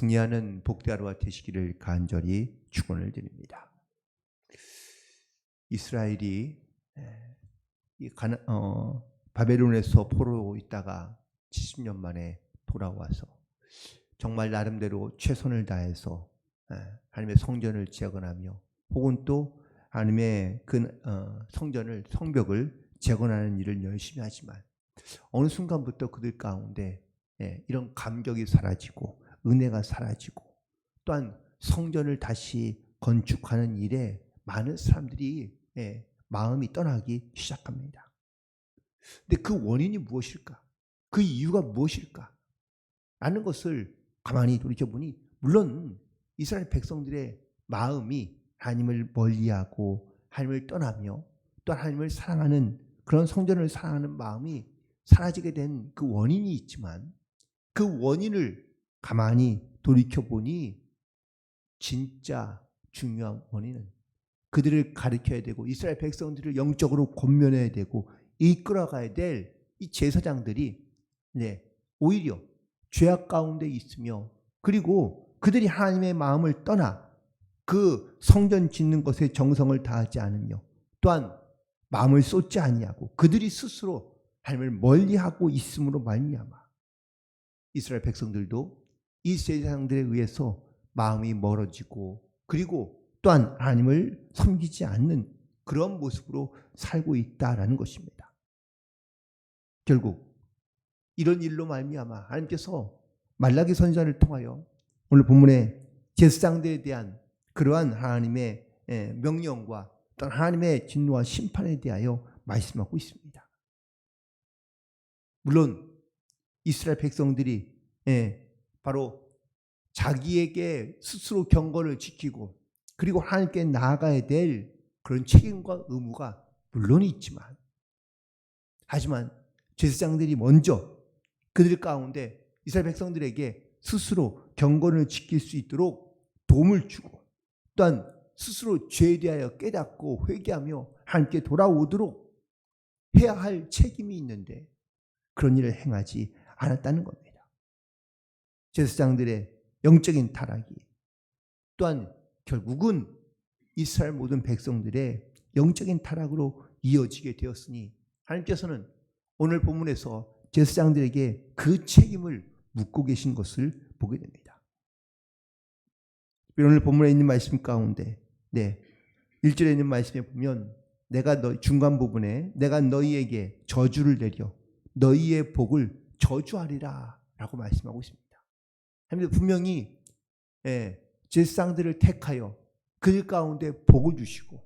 승리하는 복대하루가 되시기를 간절히 축원을 드립니다. 이스라엘이 가나, 어, 바벨론에서 포로 있다가 70년 만에 돌아와서 정말 나름대로 최선을 다해서 에, 하나님의 성전을 재건하며 혹은 또 하나님의 그 어, 성전을 성벽을 재건하는 일을 열심히 하지만 어느 순간부터 그들 가운데 예, 이런 감격이 사라지고 은혜가 사라지고 또한 성전을 다시 건축하는 일에 많은 사람들이 예, 마음이 떠나기 시작합니다. 근데 그 원인이 무엇일까? 그 이유가 무엇일까? 라는 것을 가만히 돌이켜보니 물론 이스라엘 백성들의 마음이 하나님을 멀리하고 하나님을 떠나며 또 하나님을 사랑하는 그런 성전을 사랑하는 마음이 사라지게 된 그 원인이 있지만 그 원인을 가만히 돌이켜보니 진짜 중요한 원인은 그들을 가르쳐야 되고 이스라엘 백성들을 영적으로 권면해야 되고 이끌어가야 될 이 제사장들이 네, 오히려 죄악 가운데 있으며 그리고 그들이 하나님의 마음을 떠나 그 성전 짓는 것에 정성을 다하지 않으며 또한 마음을 쏟지 아니하고 그들이 스스로 하나님을 멀리하고 있음으로 말미암아 이스라엘 백성들도 이 제사장들에 의해서 마음이 멀어지고 그리고 또한 하나님을 섬기지 않는 그런 모습으로 살고 있다라는 것입니다. 결국 이런 일로 말미암아 하나님께서 말라기 선지자를 통하여 오늘 본문의 제사장들에 대한 그러한 하나님의 예, 명령과 또한 하나님의 진노와 심판에 대하여 말씀하고 있습니다. 물론 이스라엘 백성들이 예, 바로 자기에게 스스로 경건을 지키고 그리고 하나님께 나아가야 될 그런 책임과 의무가 물론 있지만 하지만 제사장들이 먼저 그들 가운데 이스라엘 백성들에게 스스로 경건을 지킬 수 있도록 도움을 주고 또한 스스로 죄에 대하여 깨닫고 회개하며 하나님께 돌아오도록 해야 할 책임이 있는데 그런 일을 행하지 않았다는 겁니다. 제사장들의 영적인 타락이 또한 결국은 이스라엘 모든 백성들의 영적인 타락으로 이어지게 되었으니 하나님께서는 오늘 본문에서 제사장들에게 그 책임을 묻고 계신 것을 보게 됩니다. 오늘 본문에 있는 말씀 가운데 네. 1절에 있는 말씀에 보면 내가 너 중간 부분에 내가 너희에게 저주를 내려 너희의 복을 저주하리라라고 말씀하고 있습니다. 하나님 분명히 예, 제사장들을 택하여 그들 가운데 복을 주시고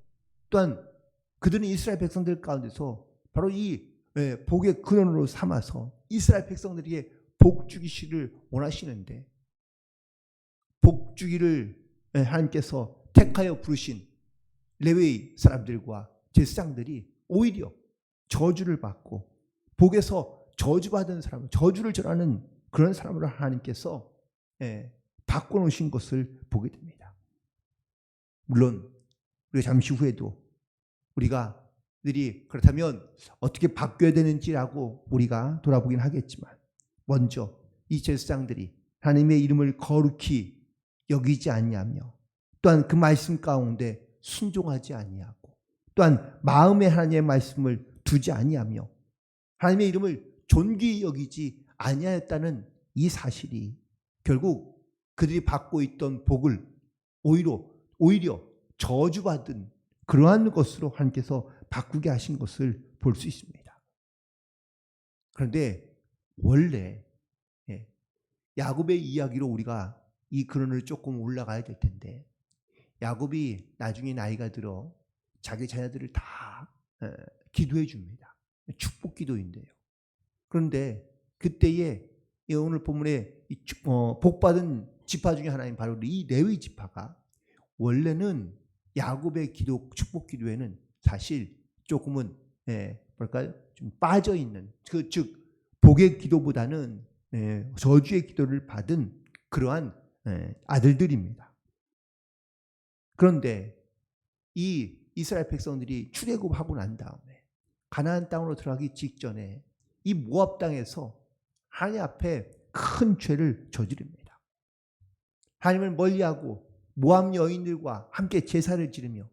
또한 그들은 이스라엘 백성들 가운데서 바로 이 예, 복의 근원으로 삼아서 이스라엘 백성들에게 복 주기시를 원하시는데 복 주기를 예, 하나님께서 택하여 부르신 레웨이 사람들과 제사장들이 오히려 저주를 받고 복에서 저주받은 사람, 저주를 전하는 그런 사람으로 하나님께서 예, 바꿔놓으신 것을 보게 됩니다. 물론 우리가 잠시 후에도 우리가 들이 그렇다면 어떻게 바뀌어야 되는지라고 우리가 돌아보긴 하겠지만 먼저 이 제사장들이 하나님의 이름을 거룩히 여기지 아니하며 또한 그 말씀 가운데 순종하지 아니하고 또한 마음에 하나님의 말씀을 두지 아니하며 하나님의 이름을 존귀히 여기지 아니하였다는 이 사실이 결국 그들이 받고 있던 복을 오히려 오히려 저주받은 그러한 것으로 하나님께서 바꾸게 하신 것을 볼 수 있습니다. 그런데 원래 예, 야곱의 이야기로 우리가 이 근원을 조금 올라가야 될 텐데 야곱이 나중에 나이가 들어 자기 자녀들을 다 어, 기도해 줍니다. 축복 기도인데요. 그런데 그때에 오늘 본문에 어, 복받은 지파 중에 하나인 바로 이 레위 지파가 원래는 야곱의 기도 축복 기도에는 사실 조금은 예, 뭘까요? 좀 빠져 있는 그 즉 복의 기도보다는 예, 저주의 기도를 받은 그러한 예, 아들들입니다. 그런데 이 이스라엘 백성들이 출애굽하고 난 다음에 가나안 땅으로 들어가기 직전에 이 모압 땅에서 하나님 앞에 큰 죄를 저지릅니다. 하나님을 멀리하고 모함 여인들과 함께 제사를 지르며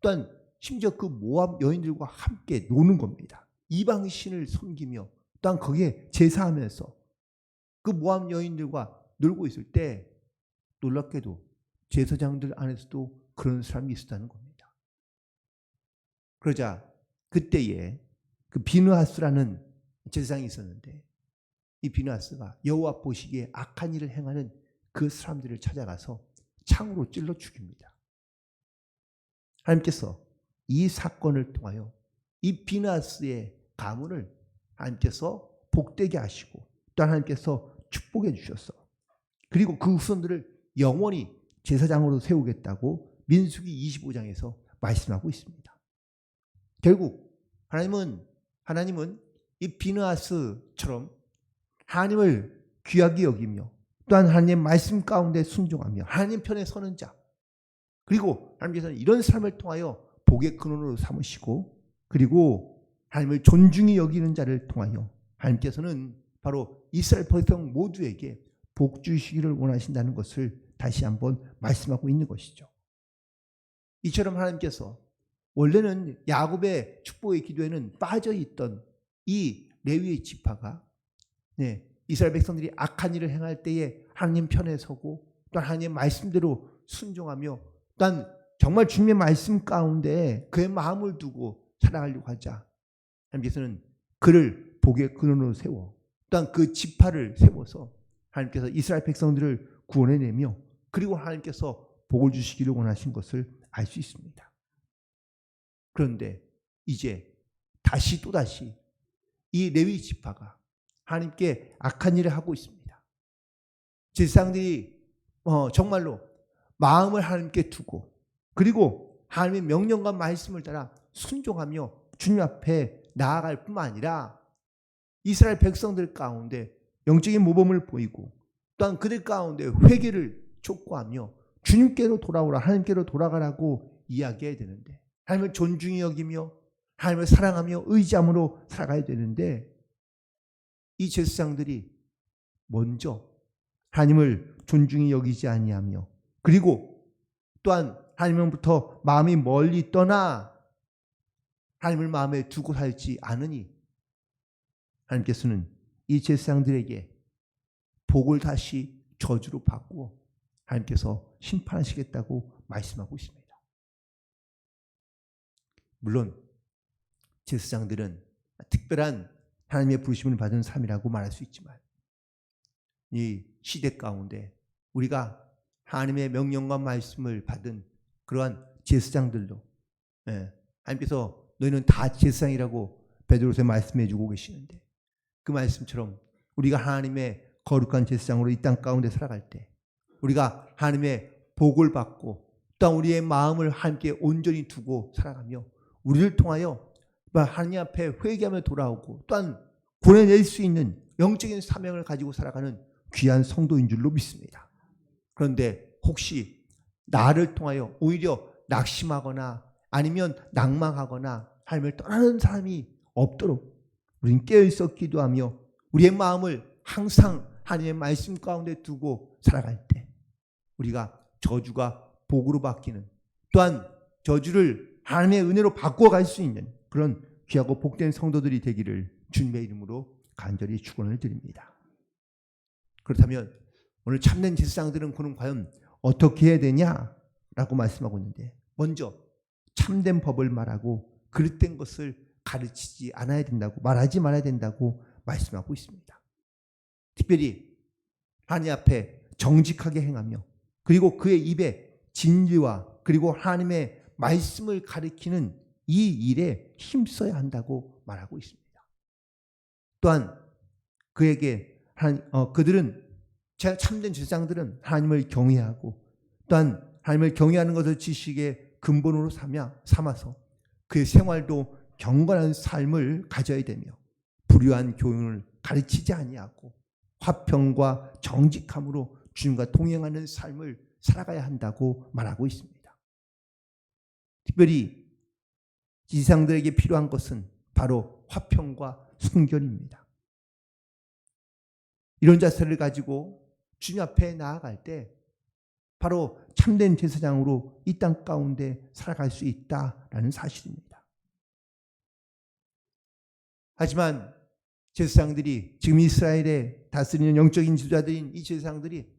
또한 심지어 그 모함 여인들과 함께 노는 겁니다. 이방 신을 섬기며 또한 거기에 제사하면서 그 모함 여인들과 놀고 있을 때 놀랍게도 제사장들 안에서도 그런 사람이 있었다는 겁니다. 그러자 그때에 그 비누하스라는 제사장이 있었는데 이 비누하스가 여호와 보시기에 악한 일을 행하는 그 사람들을 찾아가서 창으로 찔러 죽입니다. 하나님께서 이 사건을 통하여 이 비누하스의 가문을 하나님께서 복되게 하시고 또 하나님께서 축복해 주셨어. 그리고 그 후손들을 영원히 제사장으로 세우겠다고 민수기 25장에서 말씀하고 있습니다. 결국 하나님은 하나님은 이 비느하스처럼 하나님을 귀하게 여기며 또한 하나님의 말씀 가운데 순종하며 하나님 편에 서는 자 그리고 하나님께서는 이런 삶을 통하여 복의 근원으로 삼으시고 그리고 하나님을 존중히 여기는 자를 통하여 하나님께서는 바로 이스라엘 백성 모두에게 복 주시기를 원하신다는 것을 다시 한번 말씀하고 있는 것이죠. 이처럼 하나님께서 원래는 야곱의 축복의 기도에는 빠져 있던 이 레위의 지파가 네, 이스라엘 백성들이 악한 일을 행할 때에 하나님 편에 서고 또 하나님의 말씀대로 순종하며 또한 정말 주님의 말씀 가운데 그의 마음을 두고 살아가려고 하자 하나님께서는 그를 복의 근원으로 세워 또한 그 지파를 세워서 하나님께서 이스라엘 백성들을 구원해내며 그리고 하나님께서 복을 주시기를 원하신 것을 알 수 있습니다. 그런데 이제 다시 또다시 이 레위 지파가 하나님께 악한 일을 하고 있습니다. 제사장들이 어, 정말로 마음을 하나님께 두고 그리고 하나님의 명령과 말씀을 따라 순종하며 주님 앞에 나아갈 뿐만 아니라 이스라엘 백성들 가운데 영적인 모범을 보이고 또한 그들 가운데 회개를 촉구하며 주님께로 돌아오라 하나님께로 돌아가라고 이야기해야 되는데 하나님을 존중히 여기며 하나님을 사랑하며 의지함으로 살아가야 되는데 이 제사장들이 먼저 하나님을 존중히 여기지 아니하며 그리고 또한 하나님으로부터 마음이 멀리 떠나 하나님을 마음에 두고 살지 않으니 하나님께서는 이 제사장들에게 복을 다시 저주로 바꾸어 하나님께서 심판하시겠다고 말씀하고 있습니다. 물론 제사장들은 특별한 하나님의 부르심을 받은 삶이라고 말할 수 있지만 이 시대 가운데 우리가 하나님의 명령과 말씀을 받은 그러한 제사장들도 예, 하나님께서 너희는 다 제사장이라고 베드로서 말씀해 주고 계시는데 그 말씀처럼 우리가 하나님의 거룩한 제사장으로 이 땅 가운데 살아갈 때 우리가 하나님의 복을 받고 또한 우리의 마음을 함께 온전히 두고 살아가며 우리를 통하여 하나님 앞에 회개하며 돌아오고 또한 보내낼 수 있는 영적인 사명을 가지고 살아가는 귀한 성도인 줄로 믿습니다. 그런데 혹시 나를 통하여 오히려 낙심하거나 아니면 낭망하거나 삶을 떠나는 사람이 없도록 우리는 깨어있어 기도하며 우리의 마음을 항상 하나님의 말씀 가운데 두고 살아갈 때 우리가 저주가 복으로 바뀌는 또한 저주를 하나님의 은혜로 바꿔갈 수 있는 그런 귀하고 복된 성도들이 되기를 주님의 이름으로 간절히 축원을 드립니다. 그렇다면 오늘 참된 제사장들은 그는 과연 어떻게 해야 되냐라고 말씀하고 있는데 먼저 참된 법을 말하고 그릇된 것을 가르치지 않아야 된다고 말하지 말아야 된다고 말씀하고 있습니다. 특별히 하나님 앞에 정직하게 행하며 그리고 그의 입에 진리와 그리고 하나님의 말씀을 가리키는 이 일에 힘써야 한다고 말하고 있습니다. 또한 그에게 하나님, 어, 그들은 참된 제사장들은 하나님을 경외하고 또한 하나님을 경외하는 것을 지식의 근본으로 삼아, 삼아서 그의 생활도 경건한 삶을 가져야 되며 불의한 교훈을 가르치지 아니하고 화평과 정직함으로 주님과 동행하는 삶을 살아가야 한다고 말하고 있습니다. 특별히 지상들에게 필요한 것은 바로 화평과 순결입니다. 이런 자세를 가지고 주님 앞에 나아갈 때 바로 참된 제사장으로 이 땅 가운데 살아갈 수 있다라는 사실입니다. 하지만 제사장들이 지금 이스라엘에 다스리는 영적인 지도자들인 이 제사장들이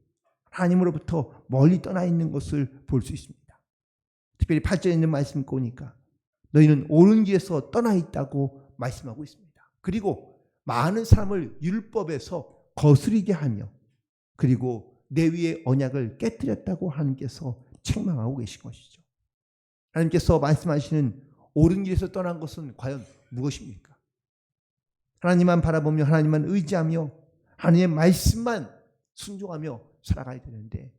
하나님으로부터 멀리 떠나 있는 것을 볼 수 있습니다. 특별히 8절에 있는 말씀 보니까 너희는 옳은 길에서 떠나 있다고 말씀하고 있습니다. 그리고 많은 사람을 율법에서 거스리게 하며 그리고 내 위의 언약을 깨뜨렸다고 하나님께서 책망하고 계신 것이죠. 하나님께서 말씀하시는 옳은 길에서 떠난 것은 과연 무엇입니까? 하나님만 바라보며 하나님만 의지하며 하나님의 말씀만 순종하며 살아가야 되는데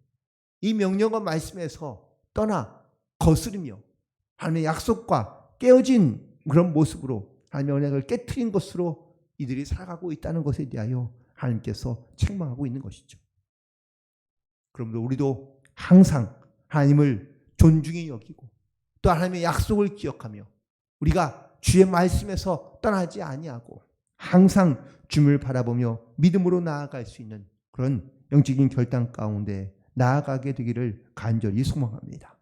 이 명령과 말씀에서 떠나 거스르며 하나님의 약속과 깨어진 그런 모습으로 하나님의 언약을 깨뜨린 것으로 이들이 살아가고 있다는 것에 대하여 하나님께서 책망하고 있는 것이죠. 그러므로 우리도 항상 하나님을 존중히 여기고 또 하나님의 약속을 기억하며 우리가 주의 말씀에서 떠나지 아니하고 항상 주를 바라보며 믿음으로 나아갈 수 있는 그런 영적인 결단 가운데 나아가게 되기를 간절히 소망합니다.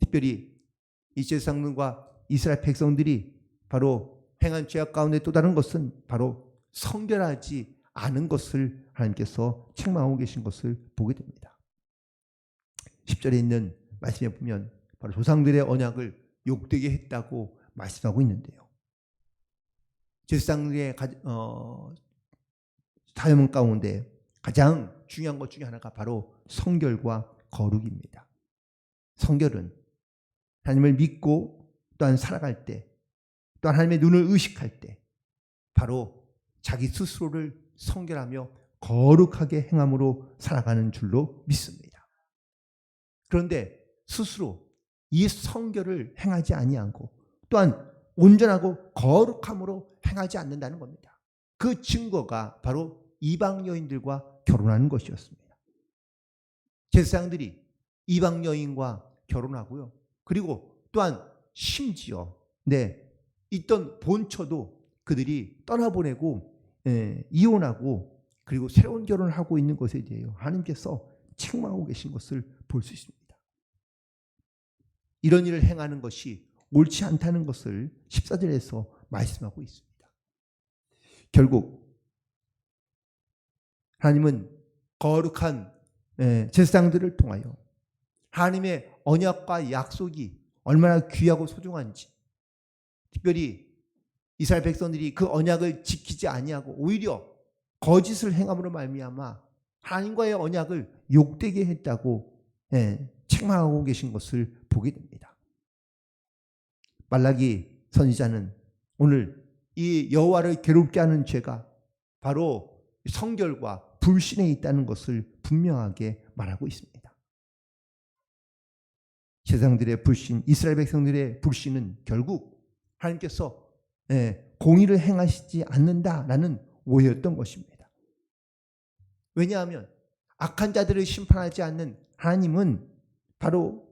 특별히 이스라엘 상들과 이스라엘 백성들이 바로 행한 죄악 가운데 또 다른 것은 바로 성결하지 않은 것을 하나님께서 책망하고 계신 것을 보게 됩니다. 10절에 있는 말씀에 보면 바로 조상들의 언약을 욕되게 했다고 말씀하고 있는데요. 제사장들의 어, 사명 가운데 가장 중요한 것 중에 하나가 바로 성결과 거룩입니다. 성결은 하나님을 믿고 또한 살아갈 때, 또한 하나님의 눈을 의식할 때, 바로 자기 스스로를 성결하며 거룩하게 행함으로 살아가는 줄로 믿습니다. 그런데 스스로 이 성결을 행하지 아니하고 또한 온전하고 거룩함으로 행하지 않는다는 겁니다. 그 증거가 바로 이방 여인들과 결혼하는 것이었습니다. 제사장들이 이방 여인과 결혼하고요. 그리고 또한 심지어 네 있던 본처도 그들이 떠나보내고 예, 이혼하고 그리고 새로운 결혼을 하고 있는 것에 대해 하나님께서 책망하고 계신 것을 볼 수 있습니다. 이런 일을 행하는 것이 옳지 않다는 것을 14절에서 말씀하고 있습니다. 결국 하나님은 거룩한 예, 제사장들을 통하여 하나님의 언약과 약속이 얼마나 귀하고 소중한지 특별히 이스라엘 백성들이 그 언약을 지키지 아니하고 오히려 거짓을 행함으로 말미암아 하나님과의 언약을 욕되게 했다고 예, 책망하고 계신 것을 보게 됩니다. 말라기 선지자는 오늘 이 여호와를 괴롭게 하는 죄가 바로 성결과 불신에 있다는 것을 분명하게 말하고 있습니다. 세상들의 불신, 이스라엘 백성들의 불신은 결국 하나님께서 예, 공의를 행하시지 않는다라는 오해였던 것입니다. 왜냐하면 악한 자들을 심판하지 않는 하나님은 바로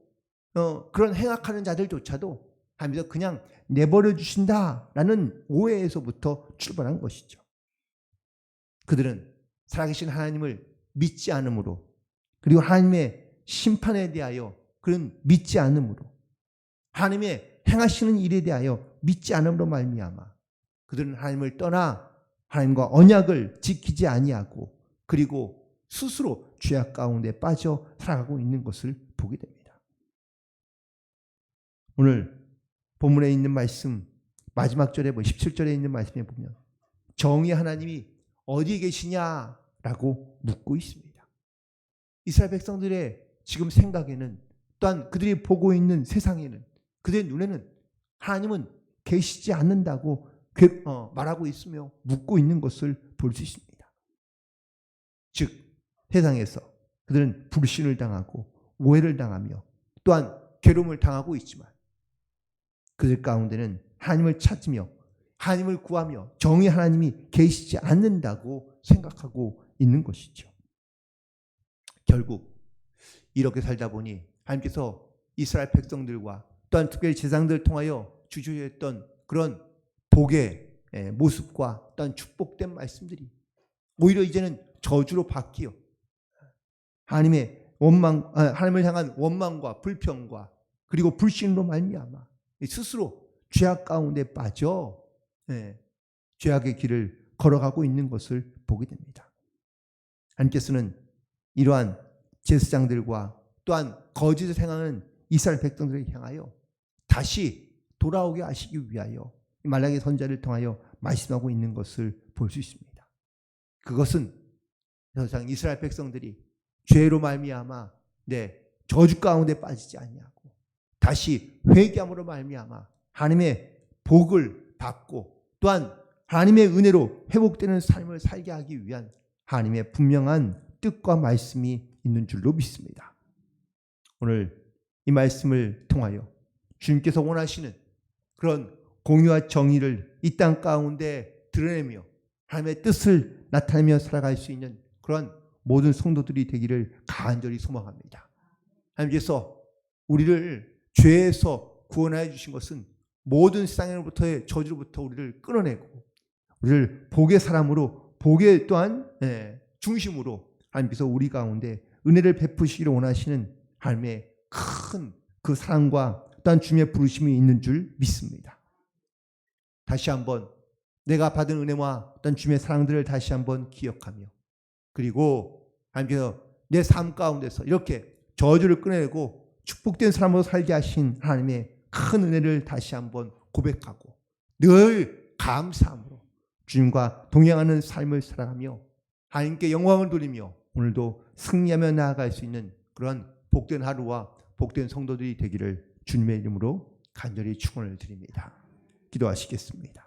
어, 그런 행악하는 자들조차도 하면서 그냥 내버려 주신다라는 오해에서부터 출발한 것이죠. 그들은 살아계신 하나님을 믿지 않으므로 그리고 하나님의 심판에 대하여 그런 믿지 않으므로 하나님의 행하시는 일에 대하여 믿지 않음으로 말미암아 그들은 하나님을 떠나 하나님과 언약을 지키지 아니하고 그리고 스스로 죄악 가운데 빠져 살아가고 있는 것을 보게 됩니다. 오늘 본문에 있는 말씀 마지막 절에 뭐 17절에 있는 말씀에 보면 정의 하나님이 어디에 계시냐라고 묻고 있습니다. 이스라엘 백성들의 지금 생각에는 또한 그들이 보고 있는 세상에는 그들의 눈에는 하나님은 계시지 않는다고 어, 말하고 있으며 묻고 있는 것을 볼 수 있습니다. 즉 세상에서 그들은 불신을 당하고 오해를 당하며 또한 괴로움을 당하고 있지만 그들 가운데는 하나님을 찾으며 하나님을 구하며 정의 하나님이 계시지 않는다고 생각하고 있는 것이죠. 결국 이렇게 살다 보니 하나님께서 이스라엘 백성들과 또한 특별히 제상들을 통하여 주주했던 그런 복의 모습과 또한 축복된 말씀들이 오히려 이제는 저주로 바뀌어 하나님의 원망 아, 하나님을 향한 원망과 불평과 그리고 불신으로 말미암아 스스로 죄악 가운데 빠져 예, 죄악의 길을 걸어가고 있는 것을 보게 됩니다. 하나님께서는 이러한 제사장들과 또한 거짓을 행하는 이스라엘 백성들을 향하여 다시 돌아오게 하시기 위하여 말라기 선자를 통하여 말씀하고 있는 것을 볼 수 있습니다. 그것은 더 이상 이스라엘 백성들이 죄로 말미암아 네 저주 가운데 빠지지 아니하고 다시 회개함으로 말미암아 하나님의 복을 받고 또한 하나님의 은혜로 회복되는 삶을 살게 하기 위한 하나님의 분명한 뜻과 말씀이 있는 줄로 믿습니다. 오늘 이 말씀을 통하여 주님께서 원하시는 그런 공유와 정의를 이 땅 가운데 드러내며 하나님의 뜻을 나타내며 살아갈 수 있는 그런 모든 성도들이 되기를 간절히 소망합니다. 하나님께서 우리를 죄에서 구원하여 주신 것은 모든 세상으로부터의 저주로부터 우리를 끌어내고 우리를 복의 사람으로 복의 또한 예, 중심으로 하나님께서 우리 가운데 은혜를 베푸시기를 원하시는 하나님의 큰 그 사랑과 또한 주님의 부르심이 있는 줄 믿습니다. 다시 한번 내가 받은 은혜와 어떤 주님의 사랑들을 다시 한번 기억하며 그리고 하나님께서 내 삶 가운데서 이렇게 저주를 끊어내고 축복된 사람으로 살게 하신 하나님의 큰 은혜를 다시 한번 고백하고 늘 감사함으로 주님과 동행하는 삶을 살아가며 하나님께 영광을 돌리며 오늘도 승리하며 나아갈 수 있는 그런 복된 하루와 복된 성도들이 되기를 주님의 이름으로 간절히 축원을 드립니다. 기도하시겠습니다.